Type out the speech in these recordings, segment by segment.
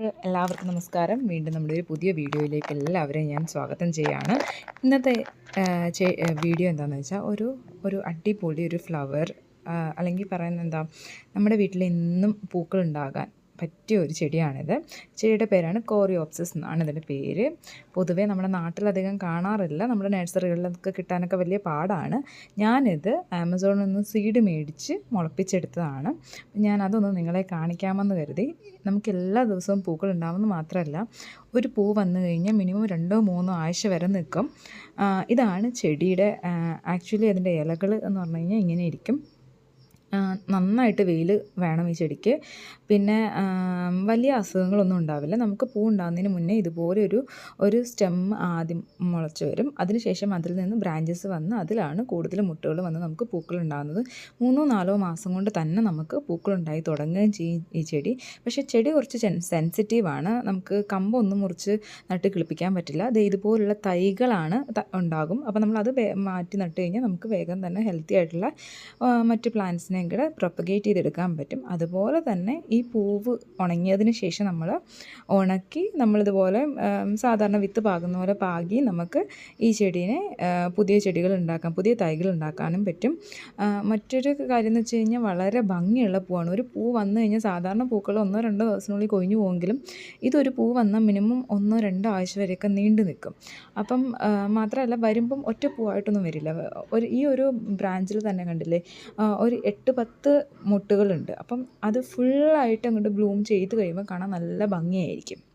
എല്ലാവർക്കും നമസ്കാരം. വീണ്ടും നമ്മുടെ ഒരു പുതിയ വീഡിയോയിലേക്ക് എല്ലാവരെയും ഞാൻ സ്വാഗതം ചെയ്യുകയാണ്. ഇന്നത്തെ വീഡിയോ എന്താണെന്ന് വെച്ചാൽ ഒരു ഒരു അടിപൊളി ഒരു ഫ്ലവർ അല്ലെങ്കിൽ പറയുന്നത് എന്താ നമ്മുടെ വീട്ടിൽ എന്നും പൂക്കൾ ഉണ്ടാകാൻ പറ്റിയ ഒരു ചെടിയാണിത്. ചെടിയുടെ പേരാണ് കോറിയോപ്സിസ് എന്നാണ് ഇതിന്റെ പേര്. പൊതുവേ നമ്മുടെ നാട്ടിലധികം കാണാറില്ല. നമ്മുടെ നഴ്സറികളിലൊക്കെ കിട്ടാനൊക്കെ വലിയ പാടാണ്. ഞാനിത് ആമസോണിൽ നിന്ന് സീഡ് മേടിച്ച് മുളപ്പിച്ചെടുത്തതാണ്. ഞാൻ അതൊന്ന് നിങ്ങളെ കാണിക്കാമെന്ന് കരുതി. നമുക്ക് എല്ലാ ദിവസവും പൂക്കൾ ഉണ്ടാകുമെന്ന് മാത്രമല്ല ഒരു പൂ വന്നു കഴിഞ്ഞാൽ മിനിമം രണ്ടോ മൂന്നോ ആഴ്ച വരെ നിൽക്കും. ഇതാണ് ചെടിയുടെ ആക്ച്വലി അതിന്റെ ഇലകൾ എന്ന് പറഞ്ഞു കഴിഞ്ഞാൽ ഇങ്ങനെ ഇരിക്കും. നന്നായിട്ട് വെയിൽ വേണം ഈ ചെടിക്ക്. പിന്നെ വലിയ അസുഖങ്ങളൊന്നും ഉണ്ടാവില്ല. നമുക്ക് പൂ ഉണ്ടാകുന്നതിന് മുന്നേ ഇതുപോലെ ഒരു ഒരു സ്റ്റെം ആദ്യം മുളച്ച് വരും. അതിനുശേഷം അതിൽ നിന്ന് ബ്രാഞ്ചസ് വന്ന് അതിലാണ് കൂടുതൽ മുട്ടുകൾ വന്ന് നമുക്ക് പൂക്കൾ ഉണ്ടാകുന്നത് മൂന്നോ നാലോ മാസം കൊണ്ട് തന്നെ നമുക്ക് പൂക്കൾ ഉണ്ടായി തുടങ്ങുകയും ചെയ്യും ഈ ചെടി. പക്ഷേ ചെടി കുറച്ച് സെൻസിറ്റീവാണ് നമുക്ക് കമ്പൊന്നും മുറിച്ച് നട്ട് കിളിപ്പിക്കാൻ പറ്റില്ല. അത് ഇതുപോലുള്ള തൈകളാണ് ഉണ്ടാകും. അപ്പോൾ നമ്മളത് മാറ്റി നട്ട് കഴിഞ്ഞാൽ നമുക്ക് വേഗം തന്നെ ഹെൽത്തി ആയിട്ടുള്ള മറ്റ് പ്ലാന്റ്സിനെ കൂടെ പ്രൊപ്പഗേറ്റ് ചെയ്തെടുക്കാൻ പറ്റും. അതുപോലെ തന്നെ ഈ പൂവ് ഉണങ്ങിയതിന് ശേഷം നമ്മൾ ഉണക്കി നമ്മളിതുപോലെ സാധാരണ വിത്ത് പാകുന്ന പോലെ പാകി നമുക്ക് ഈ ചെടീനെ പുതിയ ചെടികൾ ഉണ്ടാക്കാം പുതിയ തൈകൾ ഉണ്ടാക്കാനും പറ്റും മറ്റൊരു കാര്യം എന്ന് വെച്ച് കഴിഞ്ഞാൽ വളരെ ഭംഗിയുള്ള പൂവാണ്. ഒരു പൂ വന്നു കഴിഞ്ഞാൽ സാധാരണ പൂക്കൾ ഒന്നോ രണ്ടോ ദിവസത്തിനുള്ളിൽ കൊഴിഞ്ഞു പോകുമെങ്കിലും ഇതൊരു പൂ വന്നാൽ മിനിമം ഒന്നോ രണ്ടോ ആഴ്ച വരെയൊക്കെ നീണ്ടു നിൽക്കും. അപ്പം മാത്രമല്ല വരുമ്പം ഒറ്റ പൂവായിട്ടൊന്നും വരില്ല. ഒരു ഈ ഒരു ബ്രാഞ്ചിൽ തന്നെ കണ്ടില്ലേ ഒരു എട്ട് പത്ത് മൊട്ടുകളുണ്ട്. അപ്പം അത് ഫുള്ളായിട്ട് അങ്ങോട്ട് ബ്ലൂം ചെയ്ത് കഴിയുമ്പോൾ കാണാൻ നല്ല ഭംഗിയായിരിക്കും.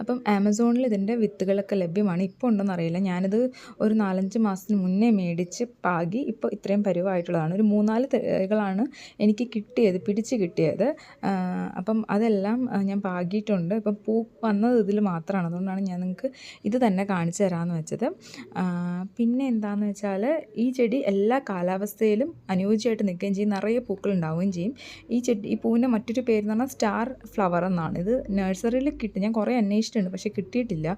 അപ്പം ആമസോണിൽ ഇതിന്റെ വിത്തുകളൊക്കെ ലഭ്യമാണ്. ഇപ്പോൾ ഉണ്ടോയെന്ന് അറിയില്ല. ഞാനിത് ഒരു നാലഞ്ച് മാസത്തിന് മുന്നേ മേടിച്ച് പാകി ഇപ്പോൾ ഇത്രയും പരുവായിട്ടുള്ളതാണ്. ഒരു മൂന്നാൽ തൈകളാണ് എനിക്ക് കിട്ടിയത് പിടിച്ച് കിട്ടിയത്. അപ്പം അതെല്ലാം ഞാൻ പാകിയിട്ടുണ്ട്. ഇപ്പം പൂ വന്നത് ഇതിൽ മാത്രമാണ്. അതുകൊണ്ടാണ് ഞാൻ നിങ്ങൾക്ക് ഇത് തന്നെ കാണിച്ചു തരാമെന്ന് വെച്ചത്. പിന്നെ എന്താണെന്ന് വെച്ചാൽ ഈ ചെടി എല്ലാ കാലാവസ്ഥയിലും അനുയോജ്യമായിട്ട് നിൽക്കുകയും ചെയ്യും. നിറയെ പൂക്കൾ ഉണ്ടാവുകയും ചെയ്യും. ഈ ചെടി ഈ പൂവിന്റെ മറ്റൊരു പേര് എന്ന് പറഞ്ഞാൽ സ്റ്റാർ ഫ്ലവർ എന്നാണ്. ഇത് നഴ്സറിയിൽ കിട്ടും. ഞാൻ കുറേ അന്വേഷിച്ചിട്ടുണ്ട് പക്ഷേ കിട്ടിയിട്ടില്ല.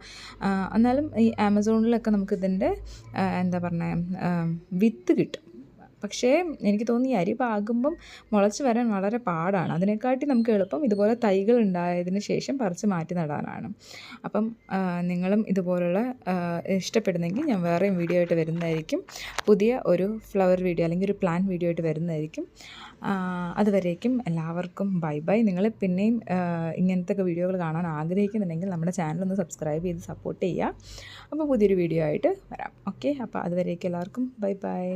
എന്നാലും ഈ ആമസോണിലൊക്കെ നമുക്കിതിന്റെ എന്താ പറഞ്ഞത് വിത്ത് കിട്ടും. പക്ഷേ എനിക്ക് തോന്നി അരി പാകുമ്പം മുളച്ച് വരാൻ വളരെ പാടാണ്. അതിനെക്കാട്ടി നമുക്ക് എളുപ്പം ഇതുപോലെ തൈകൾ ഉണ്ടായതിന് ശേഷം പറിച്ച് മാറ്റി നടാനാണ്. അപ്പം നിങ്ങളും ഇതുപോലുള്ള ഇഷ്ടപ്പെടുന്നെങ്കിൽ ഞാൻ വേറെയും വീഡിയോ ആയിട്ട് വരുന്നതായിരിക്കും. പുതിയ ഒരു ഫ്ലവർ വീഡിയോ അല്ലെങ്കിൽ ഒരു പ്ലാൻ വീഡിയോ ആയിട്ട് വരുന്നതായിരിക്കും. അതുവരേക്കും എല്ലാവർക്കും ബൈ ബൈ. നിങ്ങൾ പിന്നെയും ഇങ്ങനത്തെ വീഡിയോകൾ കാണാൻ ആഗ്രഹിക്കുന്നുണ്ടെങ്കിൽ നമ്മുടെ ചാനൽ ഒന്ന് സബ്സ്ക്രൈബ് ചെയ്ത് സപ്പോർട്ട് ചെയ്യുക. അപ്പോൾ പുതിയൊരു വീഡിയോ ആയിട്ട് വരാം. ഓക്കെ? അപ്പോൾ അതുവരേക്കും എല്ലാവർക്കും ബൈ ബൈ.